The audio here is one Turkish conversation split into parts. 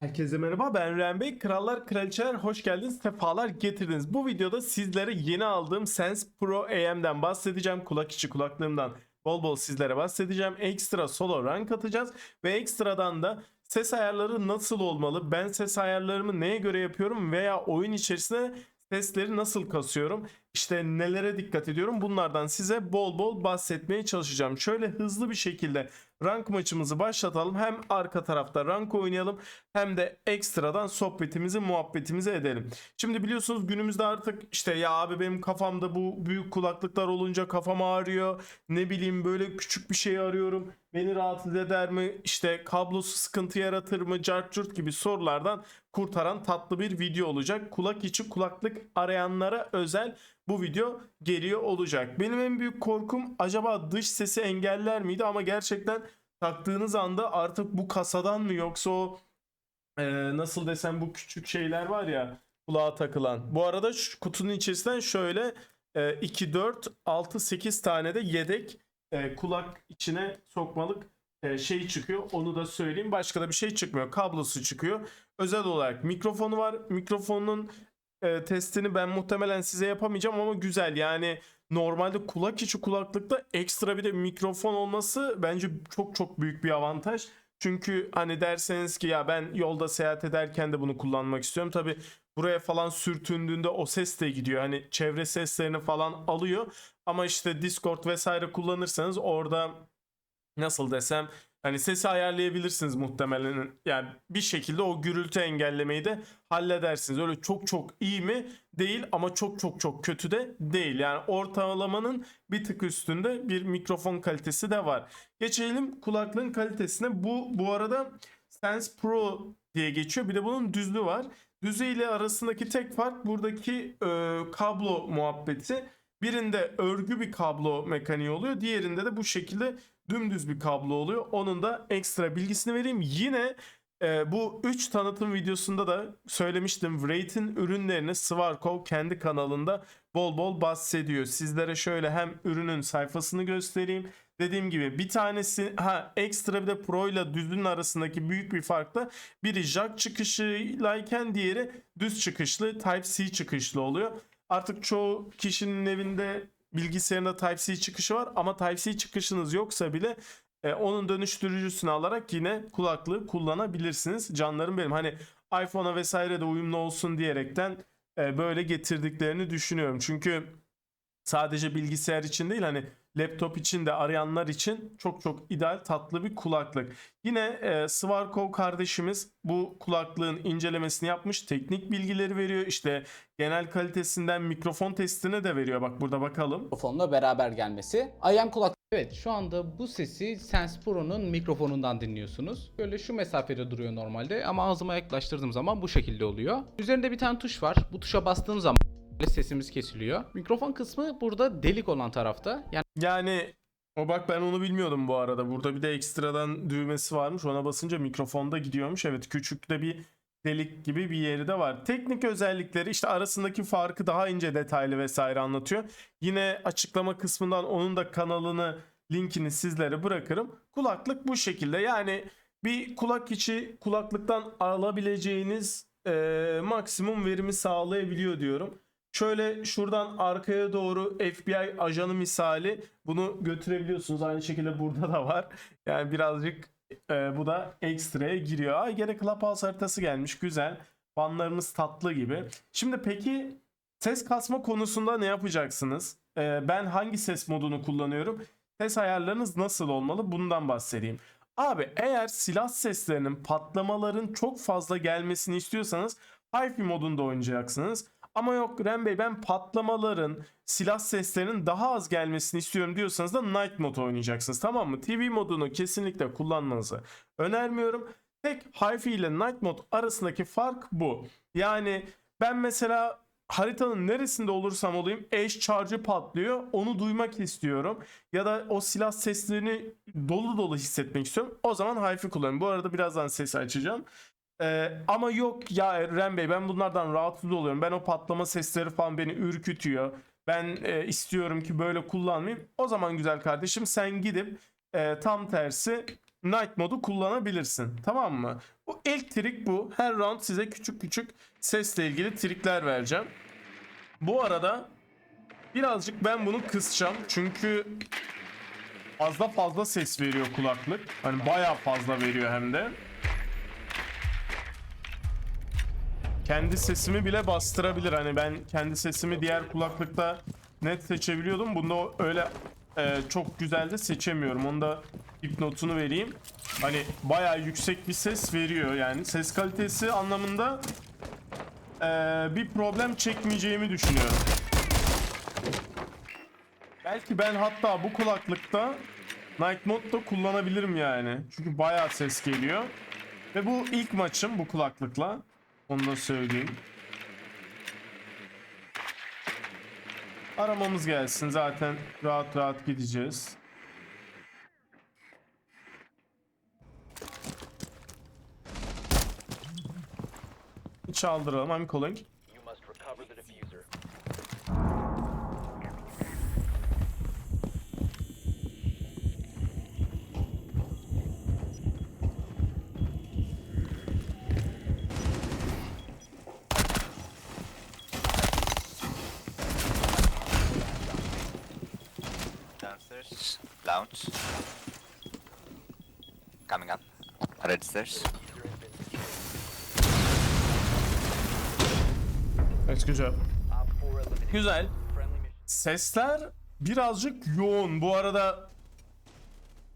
Herkese merhaba ben Ren Bey. Krallar Kraliçeler hoş geldiniz. Sefalar getirdiniz. Bu videoda sizlere yeni aldığım Sense Pro AM'den bahsedeceğim. Kulak içi kulaklığımdan bol bol sizlere bahsedeceğim. Ekstra solo rank atacağız. Ve ekstradan da ses ayarları nasıl olmalı? Ben ses ayarlarımı neye göre yapıyorum? Veya oyun içerisinde sesleri nasıl kasıyorum? İşte nelere dikkat ediyorum? Bunlardan size bol bol bahsetmeye çalışacağım. Şöyle hızlı bir şekilde rank maçımızı başlatalım. Hem arka tarafta rank oynayalım hem de ekstradan sohbetimizi muhabbetimizi edelim. Şimdi biliyorsunuz günümüzde artık işte ya abi benim kafamda bu büyük kulaklıklar olunca kafam ağrıyor. Ne bileyim böyle küçük bir şey arıyorum. Beni rahatsız eder mi? İşte kablosu sıkıntı yaratır mı? Cart gibi sorulardan kurtaran tatlı bir video olacak. Kulak içi kulaklık arayanlara özel bu video geliyor olacak. Benim en büyük korkum acaba dış sesi engeller miydi ama gerçekten taktığınız anda artık bu kasadan mı yoksa o e, nasıl desem bu küçük şeyler var ya kulağa takılan. Bu arada şu kutunun içerisinden şöyle e, 2, 4, 6, 8 tane de yedek e, kulak içine sokmalık e, şey çıkıyor. Onu da söyleyeyim. Başka da bir şey çıkmıyor. Kablosu çıkıyor. Özel olarak mikrofonu var. Mikrofonun e, testini ben muhtemelen size yapamayacağım ama güzel. Yani normalde kulak içi kulaklıkta ekstra bir de mikrofon olması bence çok çok büyük bir avantaj. Çünkü hani derseniz ki ya ben yolda seyahat ederken de bunu kullanmak istiyorum. Tabi buraya falan sürtündüğünde o ses de gidiyor. Hani çevre seslerini falan alıyor. Ama işte Discord vesaire kullanırsanız orada nasıl desem hani sesi ayarlayabilirsiniz muhtemelen. Yani bir şekilde o gürültü engellemeyi de halledersiniz. Öyle çok çok iyi mi? Değil ama çok çok çok kötü de değil. Yani ortalamanın bir tık üstünde bir mikrofon kalitesi de var. Geçelim kulaklığın kalitesine. Bu bu arada Sense Pro diye geçiyor. Bir de bunun düzlüğü var. Düzü ile arasındaki tek fark buradaki e, kablo muhabbeti. Birinde örgü bir kablo mekaniği oluyor. Diğerinde de bu şekilde dümdüz bir kablo oluyor. Onun da ekstra bilgisini vereyim. Yine e, bu 3 tanıtım videosunda da söylemiştim. Wraith'in ürünlerini Svarkov kendi kanalında bol bol bahsediyor. Sizlere şöyle hem ürünün sayfasını göstereyim. Dediğim gibi bir tanesi ha ekstra bir de Pro ile düzünün arasındaki büyük bir fark da biri jack çıkışıylayken diğeri düz çıkışlı Type-C çıkışlı oluyor. Artık çoğu kişinin evinde bilgisayarında Type-C çıkışı var ama Type-C çıkışınız yoksa bile e, onun dönüştürücüsünü alarak yine kulaklığı kullanabilirsiniz. Canlarım benim hani iPhone'a vesaire de uyumlu olsun diyerekten e, böyle getirdiklerini düşünüyorum. Çünkü sadece bilgisayar için değil hani laptop için de arayanlar için çok çok ideal tatlı bir kulaklık. Yine e, Svarkov kardeşimiz bu kulaklığın incelemesini yapmış. Teknik bilgileri veriyor. İşte genel kalitesinden mikrofon testini de veriyor. Bak burada bakalım. mikrofonla beraber gelmesi. IM kulak Evet şu anda bu sesi Sense Pro'nun mikrofonundan dinliyorsunuz. Böyle şu mesafede duruyor normalde ama ağzıma yaklaştırdığım zaman bu şekilde oluyor. Üzerinde bir tane tuş var. Bu tuşa bastığım zaman sesimiz kesiliyor. Mikrofon kısmı burada delik olan tarafta. Yani Yani o bak ben onu bilmiyordum bu arada. Burada bir de ekstradan düğmesi varmış. Ona basınca mikrofonda gidiyormuş. Evet küçük de bir delik gibi bir yeri de var. Teknik özellikleri işte arasındaki farkı daha ince detaylı vesaire anlatıyor. Yine açıklama kısmından onun da kanalını linkini sizlere bırakırım. Kulaklık bu şekilde. Yani bir kulak içi kulaklıktan alabileceğiniz eee, maksimum verimi sağlayabiliyor diyorum. Şöyle şuradan arkaya doğru FBI ajanı misali bunu götürebiliyorsunuz. Aynı şekilde burada da var. Yani birazcık e, bu da ekstraya giriyor. Ay gene Clubhouse haritası gelmiş. Güzel. Fanlarımız tatlı gibi. Şimdi peki ses kasma konusunda ne yapacaksınız? E, ben hangi ses modunu kullanıyorum? Ses ayarlarınız nasıl olmalı? Bundan bahsedeyim. Abi eğer silah seslerinin patlamaların çok fazla gelmesini istiyorsanız Hi-Fi modunda oynayacaksınız. Ama yok Ren Bey ben patlamaların, silah seslerinin daha az gelmesini istiyorum diyorsanız da Night Mode oynayacaksınız tamam mı? TV modunu kesinlikle kullanmanızı önermiyorum. Tek Hi-Fi ile Night Mode arasındaki fark bu. Yani ben mesela haritanın neresinde olursam olayım eş charge'ı patlıyor. Onu duymak istiyorum. Ya da o silah seslerini dolu dolu hissetmek istiyorum. O zaman Hi-Fi kullanıyorum. Bu arada birazdan sesi açacağım. Ee, ama yok ya Ren Bey ben bunlardan rahatsız oluyorum. Ben o patlama sesleri falan beni ürkütüyor. Ben e, istiyorum ki böyle kullanmayayım. O zaman güzel kardeşim sen gidip e, tam tersi Night modu kullanabilirsin. Tamam mı? Bu ilk trik bu. Her round size küçük küçük sesle ilgili trikler vereceğim. Bu arada birazcık ben bunu kısacağım. Çünkü fazla fazla ses veriyor kulaklık. Hani bayağı fazla veriyor hem de. Kendi sesimi bile bastırabilir. Hani ben kendi sesimi diğer kulaklıkta net seçebiliyordum. Bunda öyle e, çok güzel de seçemiyorum. Onu da notunu vereyim. Hani bayağı yüksek bir ses veriyor yani. Ses kalitesi anlamında e, bir problem çekmeyeceğimi düşünüyorum. Belki ben hatta bu kulaklıkta Night Mode da kullanabilirim yani. Çünkü bayağı ses geliyor. Ve bu ilk maçım bu kulaklıkla. Onu da söyleyeyim. Aramamız gelsin zaten rahat rahat gideceğiz. Çaldıralım. I'm calling. You must recover the diffuser. Lounge. Coming up. Red stairs. Evet güzel. Op 4 eliminated. Güzel. Sesler birazcık yoğun. Bu arada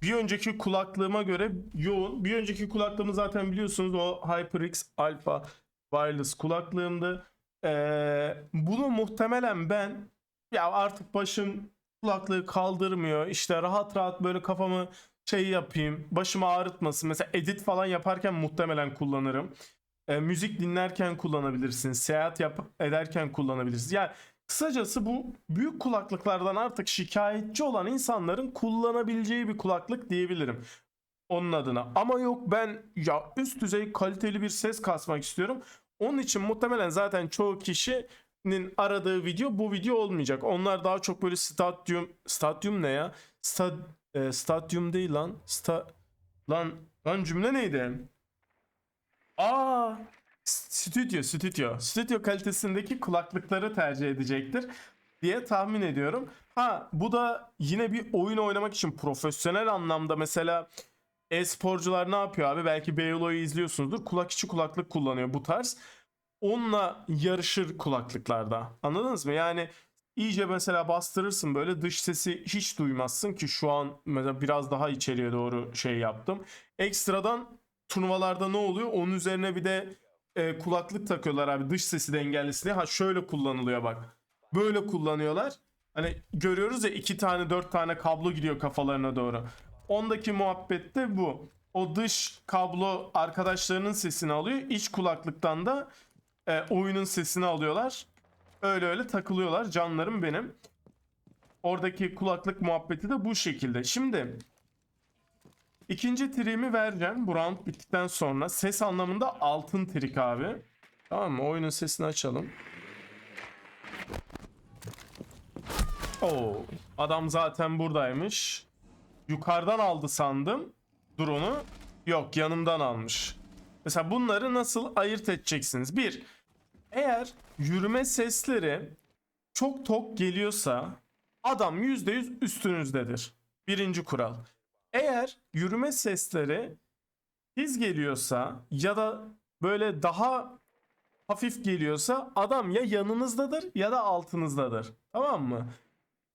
bir önceki kulaklığıma göre yoğun. Bir önceki kulaklığımı zaten biliyorsunuz o HyperX Alpha Wireless kulaklığımdı. Ee, bunu muhtemelen ben ya artık başım kulaklığı kaldırmıyor. İşte rahat rahat böyle kafamı şey yapayım. Başımı ağrıtmasın. Mesela edit falan yaparken muhtemelen kullanırım. Ee, müzik dinlerken kullanabilirsin. Seyahat yap ederken kullanabilirsin. Yani Kısacası bu büyük kulaklıklardan artık şikayetçi olan insanların kullanabileceği bir kulaklık diyebilirim. Onun adına. Ama yok ben ya üst düzey kaliteli bir ses kasmak istiyorum. Onun için muhtemelen zaten çoğu kişinin aradığı video bu video olmayacak. Onlar daha çok böyle stadyum stadyum ne ya? Stad, e, stadyum değil lan. Sta, lan lan cümle neydi? Aa stüdyo stüdyo stüdyo kalitesindeki kulaklıkları tercih edecektir diye tahmin ediyorum. Ha bu da yine bir oyun oynamak için profesyonel anlamda mesela e-sporcular ne yapıyor abi? Belki Beyoğlu'yu izliyorsunuzdur. Kulak içi kulaklık kullanıyor bu tarz. Onunla yarışır kulaklıklarda. Anladınız mı? Yani iyice mesela bastırırsın böyle dış sesi hiç duymazsın ki şu an mesela biraz daha içeriye doğru şey yaptım. Ekstradan turnuvalarda ne oluyor? Onun üzerine bir de e, kulaklık takıyorlar abi dış sesi de. Ha şöyle kullanılıyor bak. Böyle kullanıyorlar. Hani görüyoruz ya iki tane dört tane kablo gidiyor kafalarına doğru. Ondaki muhabbet de bu. O dış kablo arkadaşlarının sesini alıyor. İç kulaklıktan da e, oyunun sesini alıyorlar. Öyle öyle takılıyorlar canlarım benim. Oradaki kulaklık muhabbeti de bu şekilde. Şimdi ikinci triğimi vereceğim. Bu round bittikten sonra ses anlamında altın trik abi. Tamam mı? Oyunun sesini açalım. Oo, adam zaten buradaymış. Yukarıdan aldı sandım drone'u. Yok yanımdan almış. Mesela bunları nasıl ayırt edeceksiniz? Bir, eğer yürüme sesleri çok tok geliyorsa adam %100 üstünüzdedir. Birinci kural. Eğer yürüme sesleri tiz geliyorsa ya da böyle daha hafif geliyorsa adam ya yanınızdadır ya da altınızdadır. Tamam mı?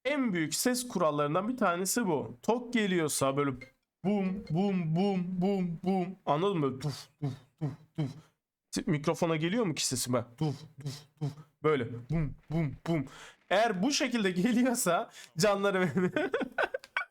En büyük ses kurallarından bir tanesi bu. Tok geliyorsa böyle bum bum bum bum bum anladın mı? Duf duf duf duf. Mikrofona geliyor mu ki sesim? Bak, Duf duf duf. Böyle bum bum bum. Eğer bu şekilde geliyorsa canları benim.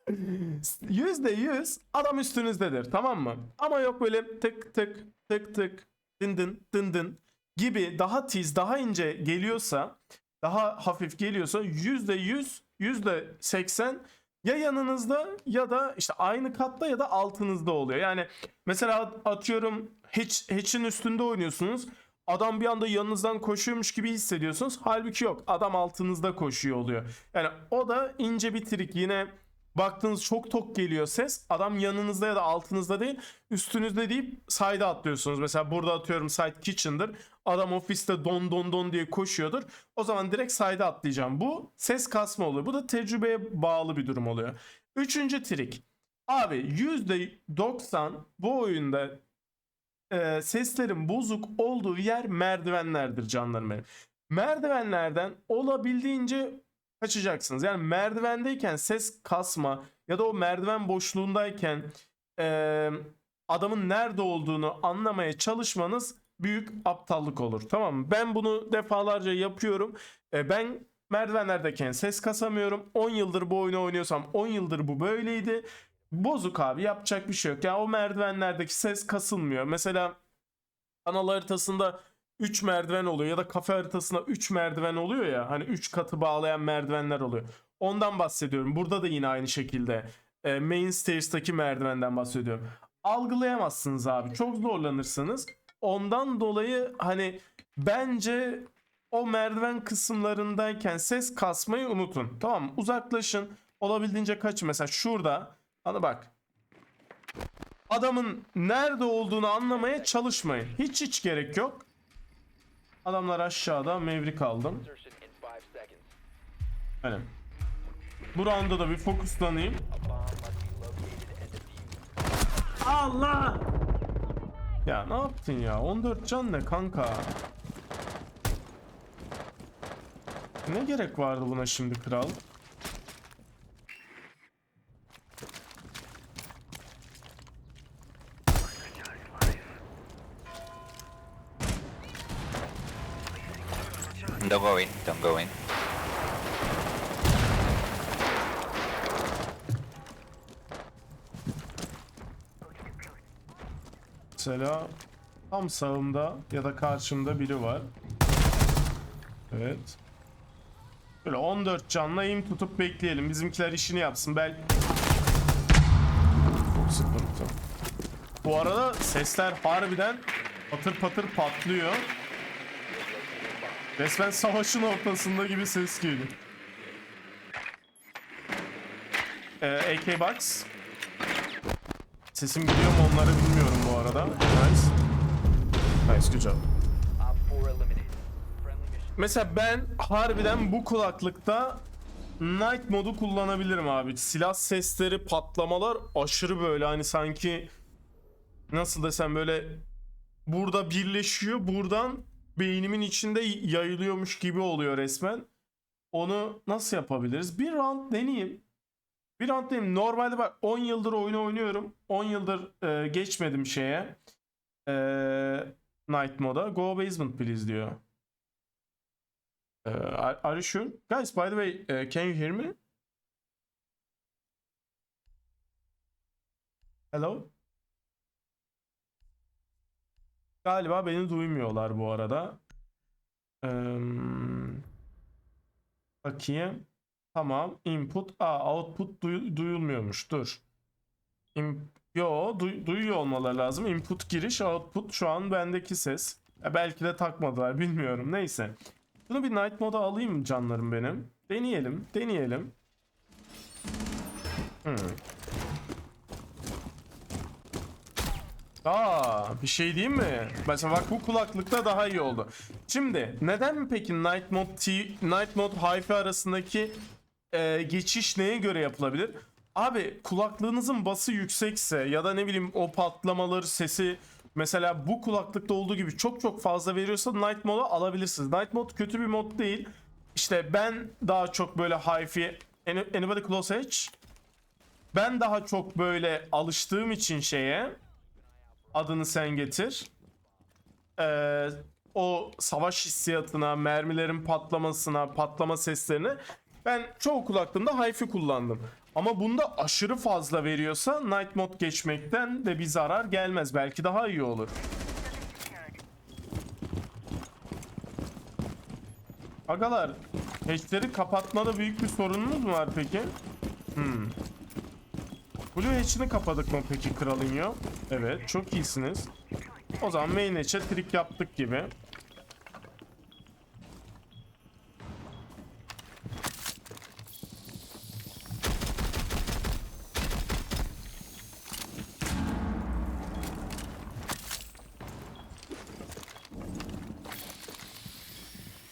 Yüzde yüz adam üstünüzdedir tamam mı? Ama yok böyle tık tık tık tık dın dın dın dın gibi daha tiz daha ince geliyorsa daha hafif geliyorsa yüzde yüz yüzde seksen ya yanınızda ya da işte aynı katta ya da altınızda oluyor. Yani mesela atıyorum hatch, hatch'in üstünde oynuyorsunuz. Adam bir anda yanınızdan koşuyormuş gibi hissediyorsunuz. Halbuki yok. Adam altınızda koşuyor oluyor. Yani o da ince bir trik. Yine baktığınız çok tok geliyor ses. Adam yanınızda ya da altınızda değil üstünüzde deyip side'a atlıyorsunuz. Mesela burada atıyorum side kitchen'dır. Adam ofiste don don don diye koşuyordur. O zaman direkt side'a atlayacağım. Bu ses kasma oluyor. Bu da tecrübeye bağlı bir durum oluyor. Üçüncü trik. Abi %90 bu oyunda e, seslerin bozuk olduğu yer merdivenlerdir canlarım benim. Merdivenlerden olabildiğince kaçacaksınız. Yani merdivendeyken ses kasma ya da o merdiven boşluğundayken e, adamın nerede olduğunu anlamaya çalışmanız büyük aptallık olur. Tamam mı? Ben bunu defalarca yapıyorum. E, ben merdivenlerdeyken ses kasamıyorum. 10 yıldır bu oyunu oynuyorsam 10 yıldır bu böyleydi. Bozuk abi yapacak bir şey yok. Ya o merdivenlerdeki ses kasılmıyor. Mesela kanal haritasında 3 merdiven oluyor ya da kafe haritasında 3 merdiven oluyor ya. Hani 3 katı bağlayan merdivenler oluyor. Ondan bahsediyorum. Burada da yine aynı şekilde e, main stairs'taki merdivenden bahsediyorum. Algılayamazsınız abi. Çok zorlanırsınız. Ondan dolayı hani bence o merdiven kısımlarındayken ses kasmayı unutun. Tamam mı? Uzaklaşın. Olabildiğince kaçın. Mesela şurada. Hadi bak. Adamın nerede olduğunu anlamaya çalışmayın. Hiç hiç gerek yok. Adamlar aşağıda mevrik aldım. Insertion in 5 seconds. Aynen. Bu rounda da bir fokuslanayım. Allah! Ya ne yaptın ya? 14 can ne kanka? Ne gerek vardı buna şimdi kral? Don't go in, don't go in. Mesela tam sağımda ya da karşımda biri var. Evet. Böyle 14 canla aim tutup bekleyelim. Bizimkiler işini yapsın. Bel... Çok sıkıntı. Bu arada sesler harbiden patır patır patlıyor. Resmen savaşın ortasında gibi ses geliyor. Ee, AK Box. Sesim gidiyor mu onları bilmiyorum bu arada. Nice. Nice good job. Op 4 eliminated. Friendly mission. Mesela ben harbiden bu kulaklıkta Night modu kullanabilirim abi. Silah sesleri, patlamalar aşırı böyle hani sanki nasıl desem böyle burada birleşiyor. Buradan beynimin içinde yayılıyormuş gibi oluyor resmen. Onu nasıl yapabiliriz? Bir round deneyeyim. Bir round deneyeyim. Normalde bak 10 yıldır oyunu oynuyorum. 10 yıldır e, geçmedim şeye. E, Night moda. Go basement please diyor. Are, are you sure? Guys, by the way, uh, can you hear me? Hello? Galiba beni duymuyorlar bu arada. Eee, bakayım. Tamam. Input. Aa, output duy- duyulmuyormuş. Dur. İm- Yo, duy- duyuyor olmaları lazım. Input giriş, output şu an bendeki ses. Ya belki de takmadılar, bilmiyorum. Neyse. Bunu bir night moda alayım canlarım benim. Deneyelim, deneyelim. Hmm. Aa, bir şey diyeyim mi? Mesela bak bu kulaklıkta daha iyi oldu. Şimdi neden peki Night Mode T, Night Mode Hi-Fi arasındaki e, geçiş neye göre yapılabilir? Abi kulaklığınızın bası yüksekse ya da ne bileyim o patlamaları sesi mesela bu kulaklıkta olduğu gibi çok çok fazla veriyorsa Night Mode'u alabilirsiniz. Night Mode kötü bir mod değil. İşte ben daha çok böyle hi-fi Any- anybody close edge? Ben daha çok böyle alıştığım için şeye adını sen getir. Ee, o savaş hissiyatına, mermilerin patlamasına, patlama seslerine ben çoğu kulaklığımda hi-fi kullandım. Ama bunda aşırı fazla veriyorsa night mode geçmekten de bir zarar gelmez. Belki daha iyi olur. Agalar, hatchleri kapatmada büyük bir sorununuz mu var peki? Hmm. Blue hatch'ini kapadık mı peki kralın ya? Evet çok iyisiniz. O zaman main hatch'e trik yaptık gibi.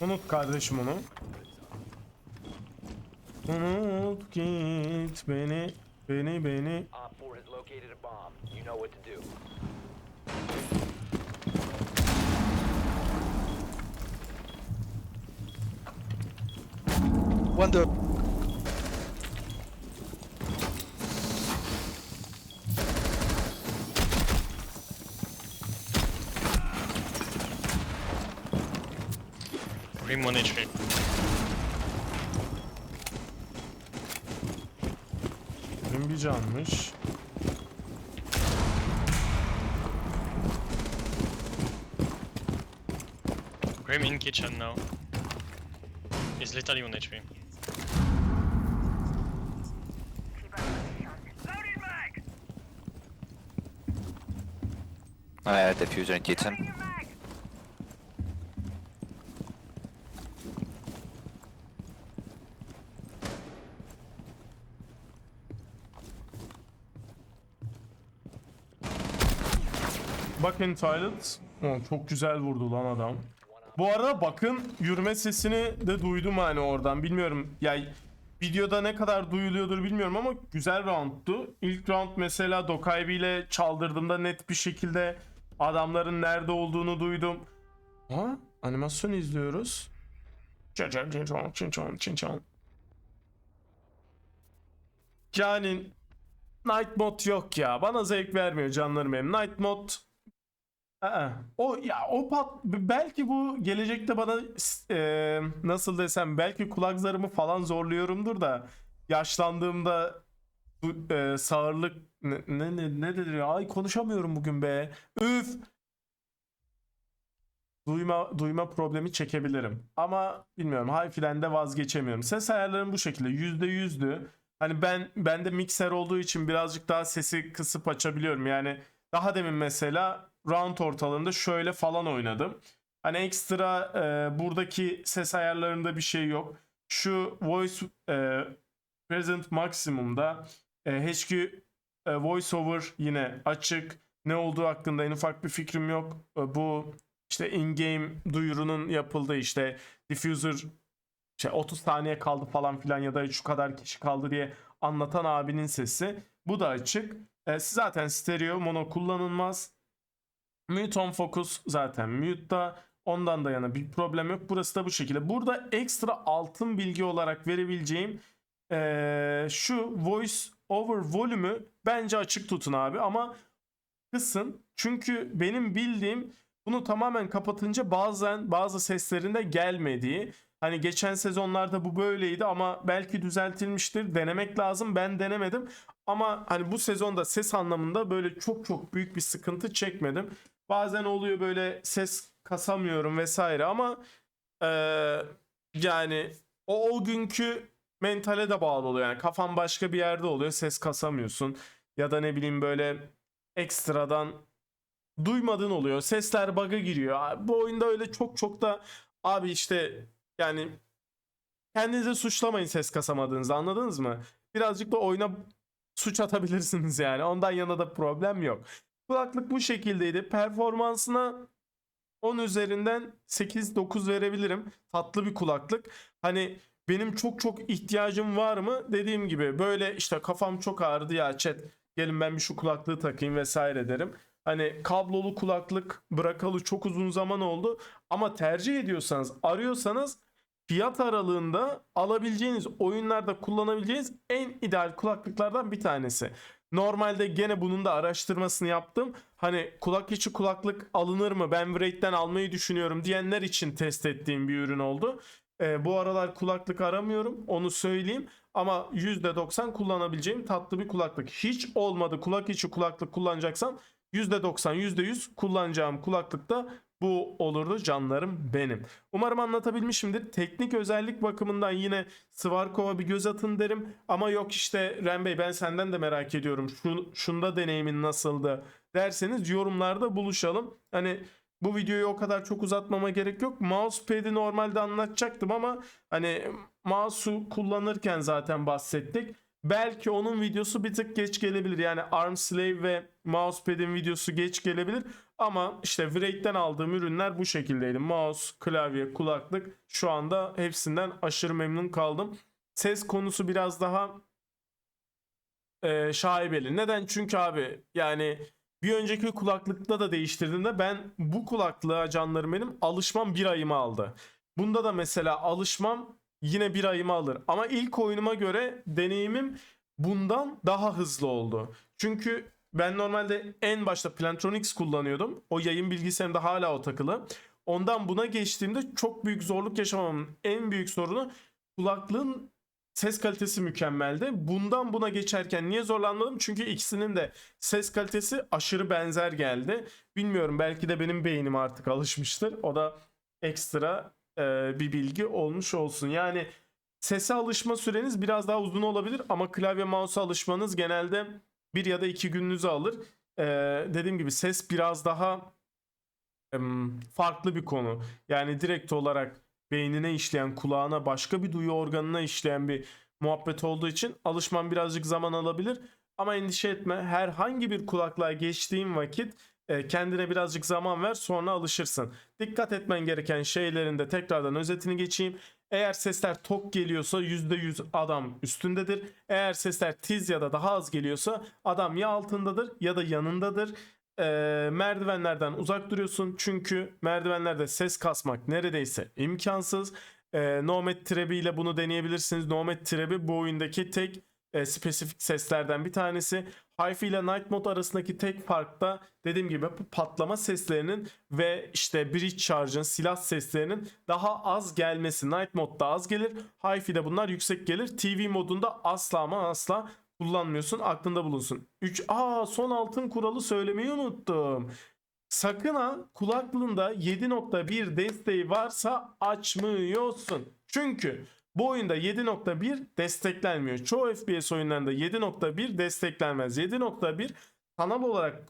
Unut kardeşim onu. Unut git beni. Beni beni. Op 4 has located a bomb. You know what to do. One door. Grim 1 HP. Benim bir canmış. Grim in kitchen now. He's literally 1 HP. I had diffuser in kitchen. Toilet. Oh, çok güzel vurdu lan adam. Bu arada bakın yürüme sesini de duydum hani oradan. Bilmiyorum ya videoda ne kadar duyuluyordur bilmiyorum ama güzel roundtu. İlk round mesela Dokaibi ile çaldırdığımda net bir şekilde adamların nerede olduğunu duydum. Ha? Animasyon izliyoruz. Yani Night Mode yok ya. Bana zevk vermiyor canlarım benim. Night Mode O ya o pat belki bu gelecekte bana e, nasıl desem belki kulak zarımı falan zorluyorumdur da yaşlandığımda bu e, sağırlık ne ne ne, denir ya? Ay konuşamıyorum bugün be. Üf. Duyma duyma problemi çekebilirim. Ama bilmiyorum Hi-Fi'den de vazgeçemiyorum. Ses ayarlarım bu şekilde yüzde yüzdü. Hani ben bende mikser olduğu için birazcık daha sesi kısıp açabiliyorum. Yani daha demin mesela round ortalığında şöyle falan oynadım. Hani ekstra e, buradaki ses ayarlarında bir şey yok. Şu voice e, present maksimumda e, HQ e, voiceover yine açık. Ne olduğu hakkında en ufak bir fikrim yok. E, bu işte in-game duyurunun yapıldığı işte diffuser şey 30 saniye kaldı falan filan ya da şu kadar kişi kaldı diye anlatan abinin sesi. Bu da açık. E, zaten stereo mono kullanılmaz. Mute on focus zaten mute'da. Ondan da yana bir problem yok. Burası da bu şekilde. Burada ekstra altın bilgi olarak verebileceğim eee, şu voice over volume'ü bence açık tutun abi ama kısın. Çünkü benim bildiğim bunu tamamen kapatınca bazen bazı seslerinde gelmediği. Hani geçen sezonlarda bu böyleydi ama belki düzeltilmiştir. Denemek lazım. Ben denemedim. Ama hani bu sezonda ses anlamında böyle çok çok büyük bir sıkıntı çekmedim. Bazen oluyor böyle ses kasamıyorum vesaire ama eee, yani o, o günkü mentale de bağlı oluyor. Yani kafan başka bir yerde oluyor ses kasamıyorsun. Ya da ne bileyim böyle ekstradan duymadığın oluyor. Sesler bug'a giriyor. Bu oyunda öyle çok çok da abi işte yani kendinizi suçlamayın ses kasamadığınızı anladınız mı? Birazcık da oyuna suç atabilirsiniz yani. Ondan yana da problem yok. Kulaklık bu şekildeydi. Performansına 10 üzerinden 8-9 verebilirim. Tatlı bir kulaklık. Hani benim çok çok ihtiyacım var mı? Dediğim gibi böyle işte kafam çok ağrıdı ya chat. Gelin ben bir şu kulaklığı takayım vesaire derim. Hani kablolu kulaklık bırakalı çok uzun zaman oldu. Ama tercih ediyorsanız, arıyorsanız fiyat aralığında alabileceğiniz, oyunlarda kullanabileceğiniz en ideal kulaklıklardan bir tanesi. Normalde gene bunun da araştırmasını yaptım. Hani kulak içi kulaklık alınır mı? Ben Wraith'ten almayı düşünüyorum diyenler için test ettiğim bir ürün oldu. Ee, bu aralar kulaklık aramıyorum. Onu söyleyeyim. Ama %90 kullanabileceğim tatlı bir kulaklık. Hiç olmadı kulak içi kulaklık kullanacaksam %90 %100 kullanacağım kulaklık da bu olurdu canlarım benim. Umarım anlatabilmişimdir. Teknik özellik bakımından yine Svarkov'a bir göz atın derim. Ama yok işte Ren Bey ben senden de merak ediyorum. Şu, şunda deneyimin nasıldı derseniz yorumlarda buluşalım. Hani bu videoyu o kadar çok uzatmama gerek yok. Mousepad'i normalde anlatacaktım ama hani mouse'u kullanırken zaten bahsettik. Belki onun videosu bir tık geç gelebilir. Yani Arm Slave ve Mousepad'in videosu geç gelebilir. Ama işte Wraith'ten aldığım ürünler bu şekildeydi. Mouse, klavye, kulaklık. Şu anda hepsinden aşırı memnun kaldım. Ses konusu biraz daha e, şaibeli. Neden? Çünkü abi yani bir önceki kulaklıkta da değiştirdiğimde ben bu kulaklığa canlarım benim alışmam bir ayımı aldı. Bunda da mesela alışmam yine bir ayımı alır. Ama ilk oyunuma göre deneyimim bundan daha hızlı oldu. Çünkü ben normalde en başta Plantronics kullanıyordum. O yayın bilgisayarımda hala o takılı. Ondan buna geçtiğimde çok büyük zorluk yaşamamın en büyük sorunu kulaklığın ses kalitesi mükemmeldi. Bundan buna geçerken niye zorlanmadım? Çünkü ikisinin de ses kalitesi aşırı benzer geldi. Bilmiyorum belki de benim beynim artık alışmıştır. O da ekstra e, bir bilgi olmuş olsun. Yani sese alışma süreniz biraz daha uzun olabilir ama klavye mouse'a alışmanız genelde bir ya da iki gününüzü alır. E, dediğim gibi ses biraz daha em, farklı bir konu. Yani direkt olarak beynine işleyen, kulağına başka bir duyu organına işleyen bir muhabbet olduğu için alışman birazcık zaman alabilir. Ama endişe etme. Herhangi bir kulaklığa geçtiğin vakit e, kendine birazcık zaman ver sonra alışırsın. Dikkat etmen gereken şeylerin de tekrardan özetini geçeyim. Eğer sesler tok geliyorsa %100 adam üstündedir. Eğer sesler tiz ya da daha az geliyorsa adam ya altındadır ya da yanındadır. Ee, merdivenlerden uzak duruyorsun çünkü merdivenlerde ses kasmak neredeyse imkansız. Ee, Nomad Trebi ile bunu deneyebilirsiniz. Nomad Trebi bu oyundaki tek e, spesifik seslerden bir tanesi. Hi-Fi ile Night Mode arasındaki tek fark da dediğim gibi bu patlama seslerinin ve işte bridge charge'ın silah seslerinin daha az gelmesi. Night Mode'da az gelir. Hi-Fi'de bunlar yüksek gelir. TV modunda asla ama asla kullanmıyorsun. Aklında bulunsun. 3 Aa son altın kuralı söylemeyi unuttum. Sakın ha kulaklığında 7.1 desteği varsa açmıyorsun. Çünkü bu oyunda 7.1 desteklenmiyor. Çoğu FPS oyunlarında 7.1 desteklenmez. 7.1 kanal olarak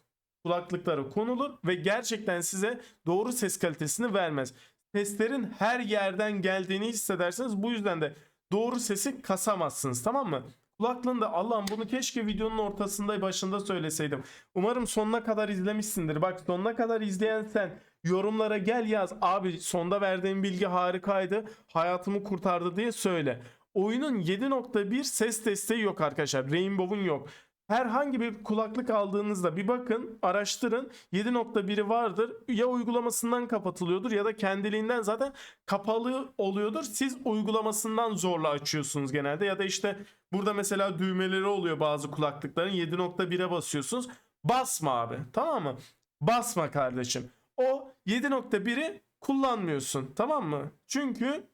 kulaklıklara konulur ve gerçekten size doğru ses kalitesini vermez. Seslerin her yerden geldiğini hissedersiniz. Bu yüzden de doğru sesi kasamazsınız tamam mı? Kulaklığında Allah'ım bunu keşke videonun ortasında başında söyleseydim. Umarım sonuna kadar izlemişsindir. Bak sonuna kadar izleyen sen yorumlara gel yaz. Abi sonda verdiğim bilgi harikaydı. Hayatımı kurtardı diye söyle. Oyunun 7.1 ses desteği yok arkadaşlar. Rainbow'un yok. Herhangi bir kulaklık aldığınızda bir bakın, araştırın. 7.1'i vardır. Ya uygulamasından kapatılıyordur ya da kendiliğinden zaten kapalı oluyordur. Siz uygulamasından zorla açıyorsunuz genelde ya da işte burada mesela düğmeleri oluyor bazı kulaklıkların 7.1'e basıyorsunuz. Basma abi. Tamam mı? Basma kardeşim. O 7.1'i kullanmıyorsun. Tamam mı? Çünkü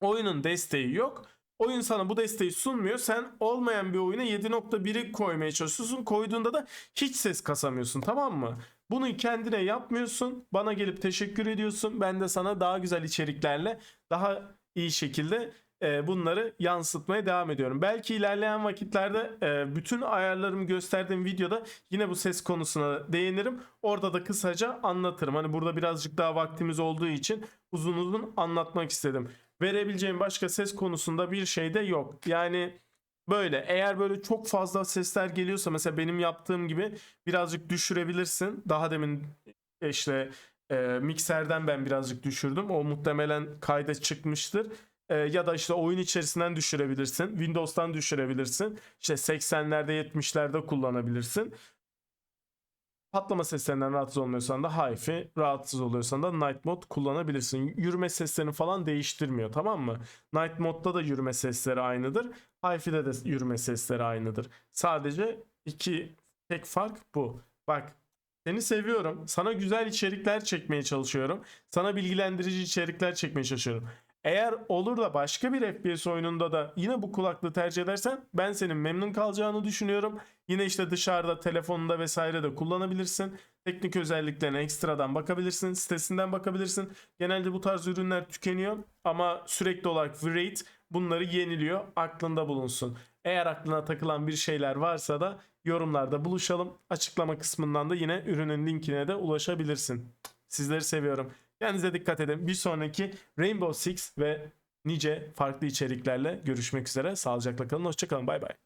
oyunun desteği yok. Oyun sana bu desteği sunmuyor. Sen olmayan bir oyuna 7.1'i koymaya çalışıyorsun. Koyduğunda da hiç ses kasamıyorsun tamam mı? Bunu kendine yapmıyorsun. Bana gelip teşekkür ediyorsun. Ben de sana daha güzel içeriklerle daha iyi şekilde e, bunları yansıtmaya devam ediyorum. Belki ilerleyen vakitlerde e, bütün ayarlarımı gösterdiğim videoda yine bu ses konusuna değinirim. Orada da kısaca anlatırım. Hani burada birazcık daha vaktimiz olduğu için uzun uzun anlatmak istedim. Verebileceğim başka ses konusunda bir şey de yok. Yani böyle eğer böyle çok fazla sesler geliyorsa mesela benim yaptığım gibi birazcık düşürebilirsin. Daha demin işte e, mikserden ben birazcık düşürdüm. O muhtemelen kayda çıkmıştır. E, ya da işte oyun içerisinden düşürebilirsin. Windows'tan düşürebilirsin. İşte 80'lerde 70'lerde kullanabilirsin. Patlama seslerinden rahatsız olmuyorsan da Hi-Fi, rahatsız oluyorsan da Night Mode kullanabilirsin. Yürüme seslerini falan değiştirmiyor tamam mı? Night Mode'da da yürüme sesleri aynıdır. Hi-Fi'de de yürüme sesleri aynıdır. Sadece iki tek fark bu. Bak seni seviyorum. Sana güzel içerikler çekmeye çalışıyorum. Sana bilgilendirici içerikler çekmeye çalışıyorum. Eğer olur da başka bir FPS oyununda da yine bu kulaklığı tercih edersen ben senin memnun kalacağını düşünüyorum. Yine işte dışarıda telefonunda vesaire de kullanabilirsin. Teknik özelliklerine ekstradan bakabilirsin. Sitesinden bakabilirsin. Genelde bu tarz ürünler tükeniyor ama sürekli olarak Wraith bunları yeniliyor. Aklında bulunsun. Eğer aklına takılan bir şeyler varsa da yorumlarda buluşalım. Açıklama kısmından da yine ürünün linkine de ulaşabilirsin. Sizleri seviyorum. Kendinize dikkat edin. Bir sonraki Rainbow Six ve nice farklı içeriklerle görüşmek üzere. Sağlıcakla kalın. Hoşçakalın. Bay bay.